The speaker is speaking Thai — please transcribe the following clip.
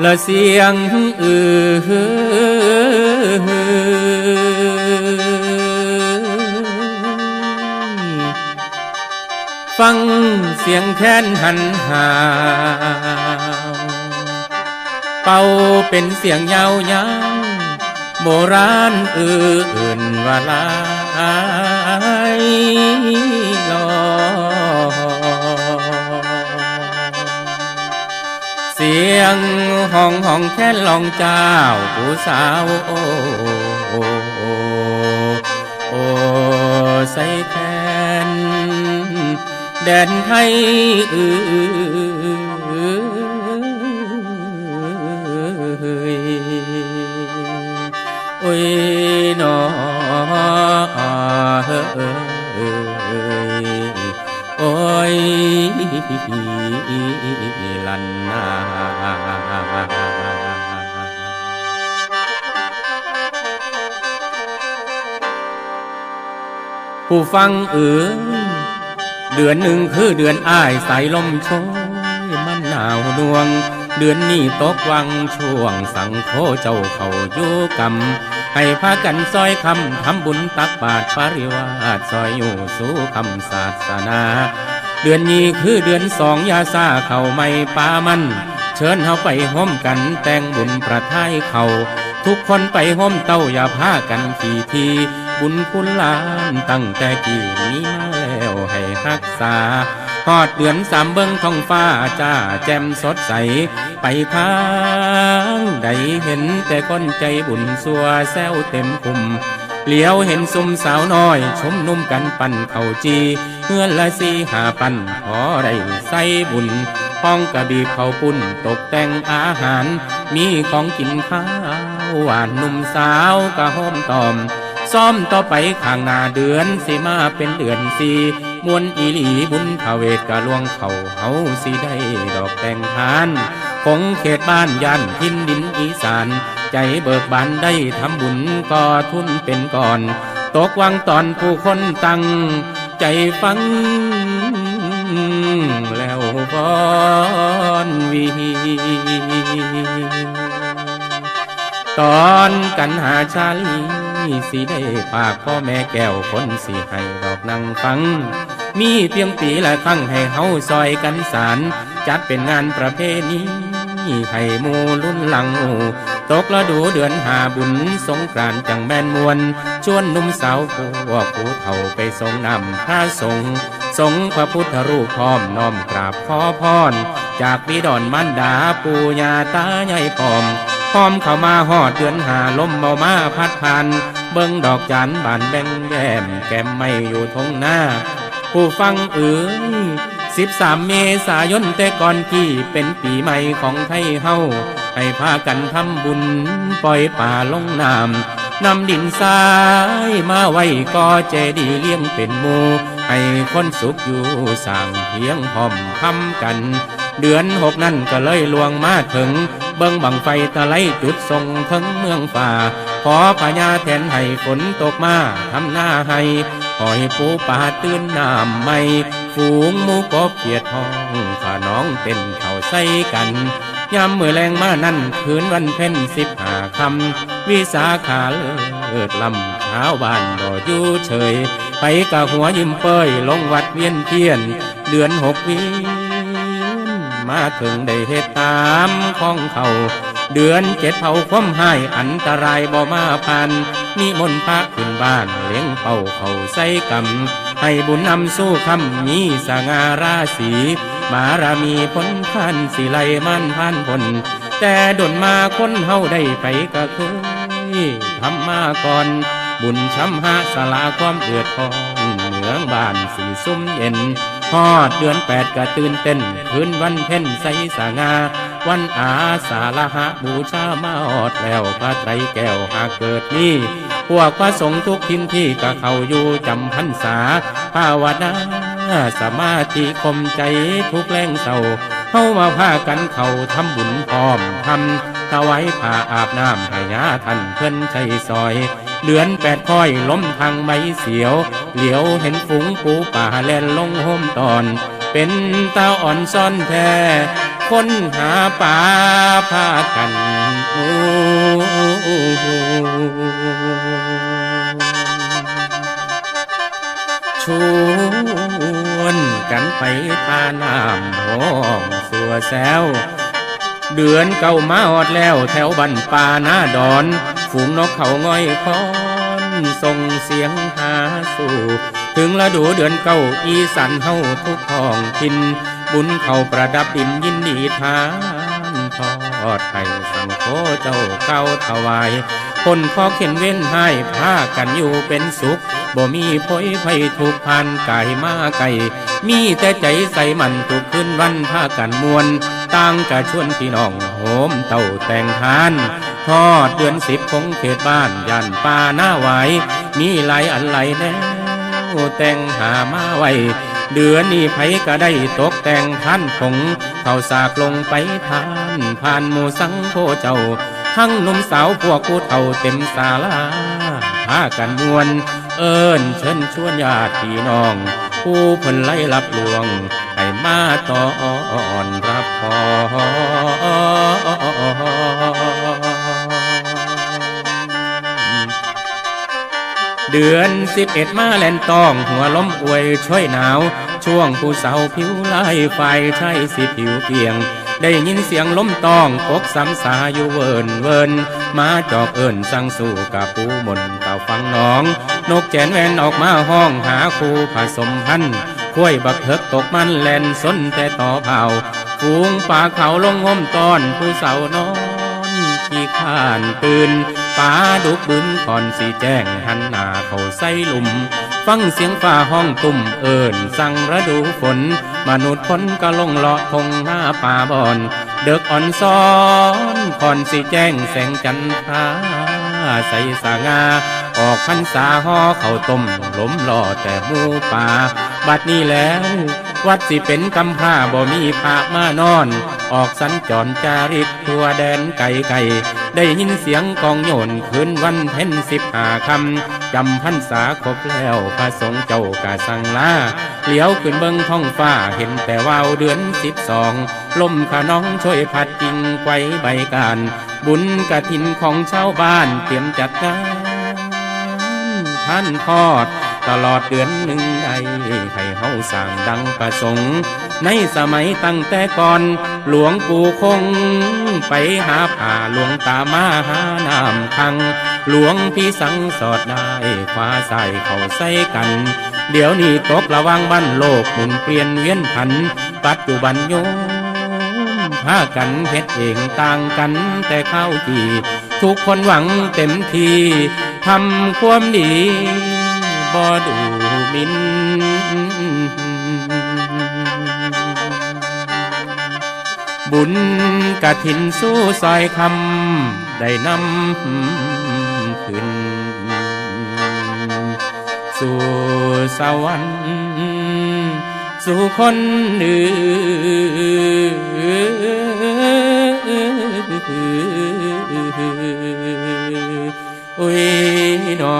และเสียงอือฟังเสียงแค้นหันหาวเป่าเป็นเสียงยาวยาวโบราณอื่นว่าลาย สียงห้องห้องแค่นลองเจ้าผู้สาวโอ้โอ้โอ้โอใส่แทนแดนไทยเอ้อ ลันนาผู้ฟังเอ๋ยเดือนหนึ่งคือเดือนอ้ายสายลมโชยมันหนาวดวง เดือนนี้ตกวังช่วงสังโคเจ้าเขาอยู่กรรมให้พากันซอยคำทำบุญตักบาตรปริวาสซอยอยู่สู่คำศาสนา เดือนนี้คือเดือนสองยาซาเข่าไม่ปามัน เชิญเฮาไปห้มกันแต่งบุญประทายเขาทุกคนไปห้มเต้าอย่าพากันขี่ที บุญคุณลานตั้งแต่กี่นี้มาแล้วให้รักษาฮอดเดือนสามเบิ้งท้องฟ้าจ้าแจ่มสดใส ไปทางใดเห็นแต่คนใจบุญสัวแซวเต็มคุม เลียวเห็นซุมสาวน้อยชมนุ่มกันปั่นเข้าจีเฮือนละสีหาปั่นขอได้ใส่บุญห้องกระบีเขาปุ้นตกแต่งอาหาร มีของกินข้าวหวานนุ่มสาวกะห้อมตอม ซ้อมต่อไปข้างหน้าเดือนสิมาเป็นเดือนสีมวนอีหลีบุญพาเวทกะลวงเขาเฮาสิได้ดอกแต่งทานคงเขตบ้านยันทินดินอีสาน ใจเบิกบานได้ทำบุญก่อทุนเป็นก่อน ตกวังตอนผู้คนตั้งใจฟัง แล้วบอนวีตอนกันหาชาลีสิได้ปากพ่อแม่แก้วคนสิให้ดอกนังฟัง มีเพียงปีละครั้งให้เฮาซอยกันสาร จัดเป็นงานประเพณีให้หมูรุ่นหลังหมู ตกละดูเดือนหาบุญสงกรานจังแม่นมวนชวนนุ่มสาวพวกผู้เฒ่าไปทรงนำพระสงฆ์สงฆ์พระพุทธรูปพร้อมน้อมกราบขอพร จากบิดอนมันดาปู่ย่าตายายพร้อมพร้อมเข้ามาหอดเดือนหาลมเมามาพัดผ่านเบิ่งดอกจันบานแบ่งแก้มแก้มไม่อยู่ทงหน้า ผู้ฟังเอ๋ยสิบสามเมษายนแต่ก่อนที่เป็นปีใหม่ของไทยเฮา ให้พากันทำบุญปล่อยป่าลงน้ำนำดินทรายมาไว้ก่อเจดีย์เลี้ยงเป็นหมูให้คนสุขอยู่สร้างเพียงพร้อมคำกัน เดือนหกนั่นก็เลยลวงมาถึง เบิ่งบังไฟตะไลจุดส่งถึงเมืองฝ่า ขอพญาแทนให้ฝนตกมาทำหน้าให้ขอให้ปูป่าตื่นน้ำไม่ ฝูงหมูกบเกียดห้องขาน้องเต้นเข่าใส่กัน ยามมือแรงมานั่นคืนวันเพ็ญสิบหาคำวิสาขาเลิศลำเช้าวบ้านบ่อยู่เฉย ไปกะหัวยิ้มเปยลงวัดเวียนเทียน เดือนหกวีมาถึงได้เหตุตามของเขาเดือนเจ็ดเผาความให้อันตรายบ่มาพันนิมนต์พระขึ้นบ้านเลี้ยงเป่าเขาใส่กำให้บุญนำสู้คำมีสง่าราศี บารมีพ้นพันสิไลมันพันผลแต่ดนมาคนเฮาได้ไปก็เคยทำมาก่อน บุญช้ำหาสลาความเดือดร้อนเหมืองบ้านสีซุ่มเย็นฮอดเดือนแปดก็ตื่นเต้นคืนวันเพ็ญใสสางา วันอาสาฬหะบูชามาออดแล้วพระไตรแก้วหากเกิดนี้พวกพระสงฆ์ทุกทินที่ก็เข้าอยู่จำพรรษาภาวนา สมาธิคมใจทุกแรงเศร้าเฮามาพากันเข้าทำบุญพร้อมทำถวายผ้าอาบน้ำให้ยาท่านเพิ่นใช้ซอยเดือนแปดค่อยล้มทางใบเสียว เหลียวเห็นฝูงปูป่าแล่นลงโฮมตอน เป็นตาอ่อนซ่อนแท้ฝคนหาป่าพากันโอ้ช วนกันไปทาน้ำหองสัวแซวเดือนเก่ามาอดแล้วแถวบันป่าหน้าดอน ฝูงนกเขาง่อยคอนส่งเสียงหาสู่ ถึงฤดูเดือนเก้าอีสันเฮาทุกท้องทิน บุญเขาประดับดินยินดีทานทอดไข่สังโคเจ้าเก้าถวาย คนขอเข็นเว้นให้พากันอยู่เป็นสุข บ่มีพอยไฟทุกผ่านไก่มาไก่ มีแต่ใจใส่มันทุกคืนวันพากันมวนต่างกะชวนพี่น้องโหมเต่าแต่งทานทอดเดือนสิบคงเขตบ้านย่านป่าหน้าไหวมีหลายอันไหลแนวแต่งหามาไว้เดือนนี้ไผก็ได้ตกแต่งท่านคงเข้าสากลงไปทาน ผ่านหมู่สังโฆเจ้า ทั้งหนุ่มสาวพวกผู้เฒ่าเต็มศาลาพากันมวน เอิญเชิญชวนญาติพี่น้อง ผู้เพิ่นไล่รับลวง ให้มาต่ออนรับพรเดือนสิบเอ็ดมาแลนต้องหัวล้มอวยช่วยหนาว ช่วงผู้สาวผิวลายไฟใช่สิผิวเปียง ได้ยินเสียงล้มตองปกซ้ำสาอยู่เวินเวินมาจอกเอิญสั่งสู่กับปูมนเต่าฟังน้อง นกแจนแวนออกมาห้องหาคู่ผสมพันธุ์ข้วยบักเถิกตกมันแลนสนแต่ต่อเผาฟูงป่าเขาลงห่มตอนผู้สาวนอนขี้ข้านตื่นป่าดุกบึนก่อนสีแจ้งหันหน้าเข้าใส่ลุม ฟังเสียงฟ้าห้องตุ่มเอิญสั่งฤดูฝน มนุษย์คนก็ลงเลาะทงหน้าป่าบอน เด็กอ่อนซ้อนก่อนสีแจ้งแสงจันทราใส่สางา ออกพรรษาห่อเข้าต้มล้มล่อแต่หมูป่า บัดนี้แล้ว วัดสิเป็นกำพร้าบ่มีพระมานอน ออกสัญจรจาริกทั่วแดนไก่ไก่ได้ยินเสียงกองโยนคืนวันเพ็ญสิบหาคำจำพรรษาครบแล้วพระสงฆ์เจ้ากาสังลา เหลียวขึ้นเบิ้งท้องฟ้าเห็นแต่ว่าวเดือนสิบสองลมขาน้องช่วยพัดกิ่งไกวใบการ บุญกระถินของชาวบ้านเตรียมจัดงานท่านทอด ตลอดเดือนหนึ่งไอให้เฮาสร้างดังประสงค์ ในสมัยตั้งแต่ก่อน หลวงปู่คง ไปหาผ่าหลวงตามาหาน้ำคัง หลวงพี่สังสอดได้คว้าใส่เขาใส่กัน เดี๋ยวนี้ตกระวังบ้านโลกหมุนเปลี่ยนเวียนผัน ปัจจุบันโยมพากันเฮ็ดเองต่างกันแต่เข้าวทีทุกคนหวังเต็มที่ทำความดีบ่ดูมินบุญกะถินสู้ซอยคำได้นำ สู่สวรรค์สู่คนอื่นอุ้ยนอ